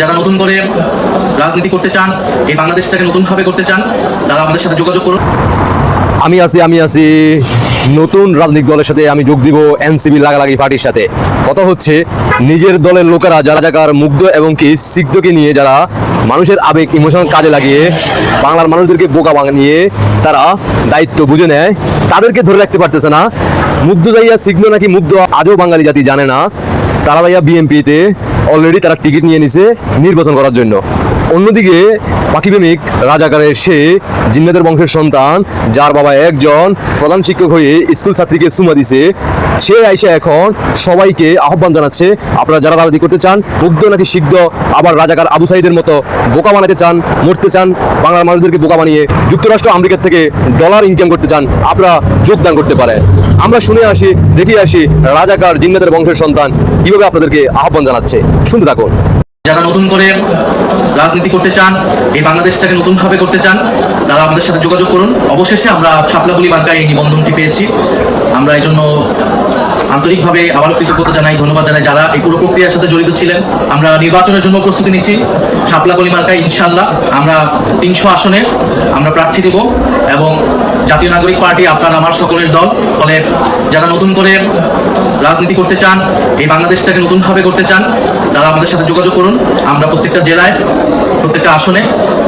যারা নতুন করে রাজনীতি করতে চান, এই বাংলাদেশটাকে নতুনভাবে করতে চান, তারা আমাদের সাথে যোগাযোগ করুন। আমি আছি আমি আছি নতুন রাজনৈতিক দলের সাথে আমি যোগ দিব এনসিবি লাগালাগি পার্টির সাথে। কথা হচ্ছে, নিজের দলের লোকেরা যারা জায়গার মুগ্ধ এবং কি সিদ্ধকে নিয়ে যারা মানুষের আবেগ ইমোশন কাজে লাগিয়ে বাংলার মানুষদেরকে বোকা বানিয়ে তারা দায়িত্ব বুঝে নেয়, তাদেরকে ধরে রাখতে পারতেছে না। মুগ্ধ দাইয়া সিগ্ন নাকি মুগ্ধ, আজও বাঙালি জাতি জানে না। তারা ভাইয়া বিএমপিতে অলরেডি তারা টিকিট নিয়ে নিছে নির্বাচন করার জন্য। অন্যদিকে পাখি প্রেমিক রাজাকারের সে জিন্নাদের বংশের সন্তান, যার বাবা একজন প্রধান শিক্ষক হয়ে স্কুল ছাত্রীকে সুমা দিছে, সে আইসা এখন সবাইকে আহ্বান জানাচ্ছে। আপনারা যারা রাজনীতি করতে চান, মুগ্ধ নাকি সিদ্ধ, আবার রাজাকার আবু সাইদের মতো বোকা বানাতে চান, মরতে চান, বাংলার মানুষদেরকে বোকা বানিয়ে যুক্তরাষ্ট্র, আমেরিকার থেকে ডলার ইনকাম করতে চান, আপনারা যোগদান করতে পারেন। আমরা শুনে আসি, দেখে আসি রাজাকার জিন্নাদের বংশের সন্তান কীভাবে আপনাদেরকে আহ্বান জানাচ্ছে। শুনতে থাকুন। যারা নতুন করে রাজনীতি করতে চান, এই বাংলাদেশটাকে নতুনভাবে করতে চান, তারা আমাদের সাথে যোগাযোগ করুন। অবশেষে আমরা শাপলাগুলি মার্কায় এই নিবন্ধনটি পেয়েছি। আমরা এই জন্য আন্তরিকভাবে আবারও কৃতজ্ঞতা জানাই, ধন্যবাদ জানাই যারা এই পুরো প্রক্রিয়ার সাথে জড়িত ছিলেন। আমরা নির্বাচনের জন্য প্রস্তুতি নিচ্ছি। শাপলাগুলি মার্কায় ইনশাল্লাহ আমরা তিনশো আসনে আমরা প্রার্থী দেব এবং জাতীয় নাগরিক পার্টি আপনার আমার সকলের দল। ফলে যারা নতুন করে রাজনীতি করতে চান, এই বাংলাদেশটাকে নতুনভাবে করতে চান, তারা আমাদের সাথে যোগাযোগ করুন। আমরা প্রত্যেকটা জেলায়, প্রত্যেকটা আসনে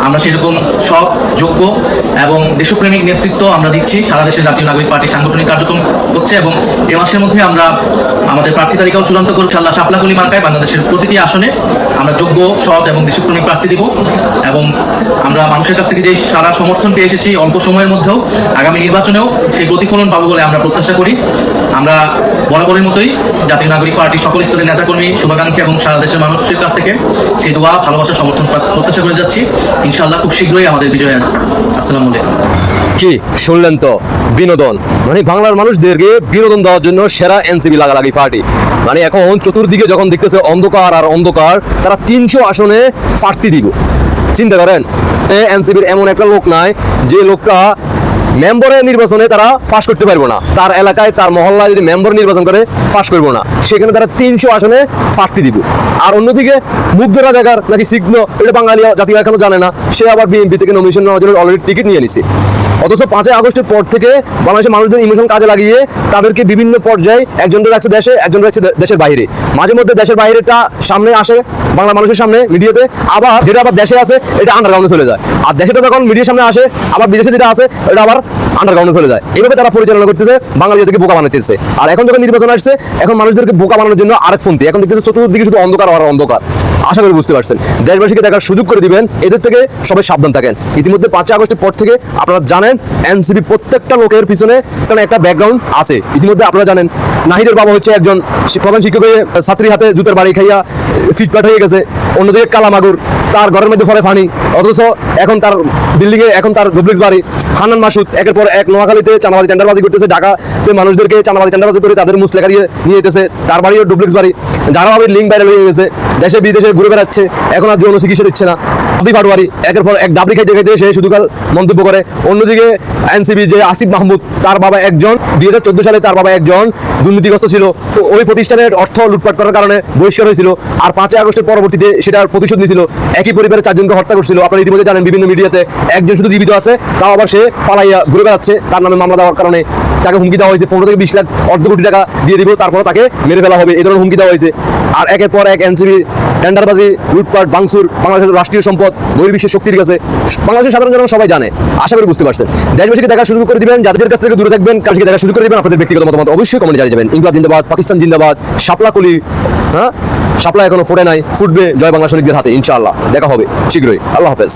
আমরা সেরকম সব যোগ্য এবং দেশপ্রেমিক নেতৃত্ব আমরা দিচ্ছি। সারা দেশের জাতীয় নাগরিক পার্টি সাংগঠনিক কার্যক্রম হচ্ছে এবং এ মাসের মধ্যে আমরা আমাদের প্রার্থী তালিকাও চূড়ান্ত করছি আল্লাহ শাপলাকলি মার্কায় বাংলাদেশের প্রতিটি আসনে আমরা যোগ্য, সৎ এবং দেশপ্রেমিক প্রার্থী দিব এবং আমরা মানুষের কাছ থেকে যে সারা সমর্থন পেয়ে এসেছি অল্প সময়ের মধ্যেও আগামী নির্বাচনেও সেই প্রতিফলন পাবো বলে আমরা প্রত্যাশা করি। আমরা বরাবরের মতোই জাতীয় নাগরিক পার্টির সকল স্তরের নেতাকর্মী, শুভাকাঙ্ক্ষী এবং সারা দেশের মানুষের কাছ থেকে সেই দোয়া, ভালোবাসা, সমর্থন প্রত্যাশা করে যাচ্ছি। ইনশাআল্লাহ খুব শীঘ্রই আমাদের বিজয় আসসালামু কি শুনলেন তো, বিনোদন। মানে বাংলার মানুষদেরকে বিনোদন দেওয়ার জন্য সেরা এনসিবি লাগালাগি পার্টি। মানে এখন চতুর্দিকে যখন দেখতেছে অন্ধকার আর অন্ধকার, তারা তিনশো আসনে প্রার্থী দিব। চিন্তা করেন এনসিবির এমন একটা লোক নাই যে লোকটা মেম্বারের নির্বাচনে তারা পাশ করতে পারব না। তার এলাকায়, তার মহল্লায় যদি মেম্বর নির্বাচন করে পাশ করব না। সেখানে তারা তিনশো আসনে প্রার্থী দিব। আর অন্যদিকে মুগ্ধরা জায়গার নাকি সিগ্ন, এটা বাঙালি জাতি এখনও জানে না। সে আবার বিএনপি থেকে নমিনেশন নেওয়ার জন্য অলরেডি টিকিট নিয়ে নিছে। অথচ পাঁচই আগস্টের পর থেকে বাংলাদেশের মানুষদের ইমোশন কাজে লাগিয়ে তাদেরকে বিভিন্ন পর্যায়ে একজন রাখছে দেশে, একজন রাখছে দেশের বাইরে। মাঝে মধ্যে দেশের বাইরেটা সামনে আসে বাংলা মানুষের সামনে মিডিয়াতে আবার যেটা আবার দেশে আছে এটা আন্ডারগ্রাউন্ডে চলে যায়। আর দেশেটা যখন মিডিয়ার সামনে আসে, আবার বিদেশে যেটা আছে এটা আবার আন্ডারগ্রাউন্ডে চলে যায়। এইভাবে তারা পরিচালনা করতেছে বাঙালি জাতিকে বোকা বানাতেছে আর এখন যখন নির্বাচন আসছে, এখন মানুষদেরকে বোকা বানানোর জন্য আরেক ফোনটি। এখন দেখতেছে চতুর্দিকে শুধু অন্ধকার আর অন্ধকার। আশা করি বুঝতে পারছেন। দেশবাসীকে দেখার সুযোগ করে দিবেন, এদের থেকে সবাই সাবধান থাকেন। ইতিমধ্যে পাঁচই আগস্টের পর থেকে আপনারা জানেন এনসিপি প্রত্যেকটা লোকের পিছনে কারণ একটা ব্যাকগ্রাউন্ড আছে। ইতিমধ্যে আপনারা জানেন, নাহিদের বাবা হচ্ছে একজন প্রধান শিক্ষকের ছাত্রীর হাতে জুতের বাড়ি খাইয়া ফিটফাট হয়ে গেছে। অন্যদিকে কালামাগুর, তার ঘরের মধ্যে ফলে ফানি, অথচ এখন তার বিল্ডিংয়ে এখন তার ডুপ্লেক্স বাড়ি। হান্নান মাসুদ, একের পর এক নোয়াখালীতে চানাবাজি টেন্ডারবাজি করতেছে। ঢাকাতে মানুষদেরকে চানাবাজি টেন্ডারবাজি করে তাদের মুসলেখা দিয়ে নিয়ে যেতেছে। তার বাড়িও ডুপ্লেক্স বাড়ি। যারা আবার লিঙ্ক বাইরে হয়ে গেছে। দেশে, বিদেশে ঘুরে বেড়াচ্ছে। এখন আর যৌন চিকিৎসা দিচ্ছে না। আবি ফাটুয়ারি একের পর এক ডাবলি খাইতে খাইতে সে শুধু কাল মন্তব্য করে। অন্যদিকে এনসিবি যে আসিফ মাহমুদ, তার বাবা একজন। দুই হাজার চোদ্দ সালে তার বাবা একজন। দুর্নীতিগ্রস্ত ছিল। তো ওই প্রতিষ্ঠানের অর্থ লুটপাট করার কারণে বহিষ্কার হয়েছিল। আর পাঁচই আগস্টের পরবর্তীতে সেটার প্রতিশোধ নিয়েছিল একই পরিবারের চারজনকে হত্যা করছিল। আপনারা ইতিমধ্যে জানেন বিভিন্ন মিডিয়াতে একজন শুধু জীবিত আছে, তাও আবার সে পালাইয়া ঘুরে বেড়াচ্ছে। তার নামে মামলা দেওয়ার কারণে তাকে হুমকি দেওয়া হয়েছে। পনেরো থেকে বিশ লাখ অর্ধ কোটি টাকা দিয়ে দিব তারপরে তাকে মেরে ফেলা হবে। এই ধরনের হুমকি দেওয়া হয়েছে। আর একের পর এক এনসিবি, টেন্ডারবাজি, লুটপাট বাংসুর বাংলাদেশের রাষ্ট্রীয় সম্পদ বহির্বিশ্বের শক্তির কাছে। বাংলাদেশের সাধারণ জনগণ সবাই জানে। আশা করি বুঝতে পারছেন। দেশবাসীকে দেখা শুরু করে দিবেন যাদের কাছ থেকে দূরে থাকবেন কাছকে দেখা শুরু করে দিবেন, আপনাদের ব্যক্তিগত মতামত অবশ্যই কমেন্টে জানিয়ে যাবেন। ইংলাদ জিন্দাবাদ, পাকিস্তান জিন্দাবাদ, শাপলা কলি হ্যাঁ? শাপলা এখনও ফুটে নাই, ফুটবে জয় বাংলা সৈনিকদের হাতে, ইনশাআল্লাহ। দেখা হবে, শীঘ্রই। আল্লাহ হাফেজ।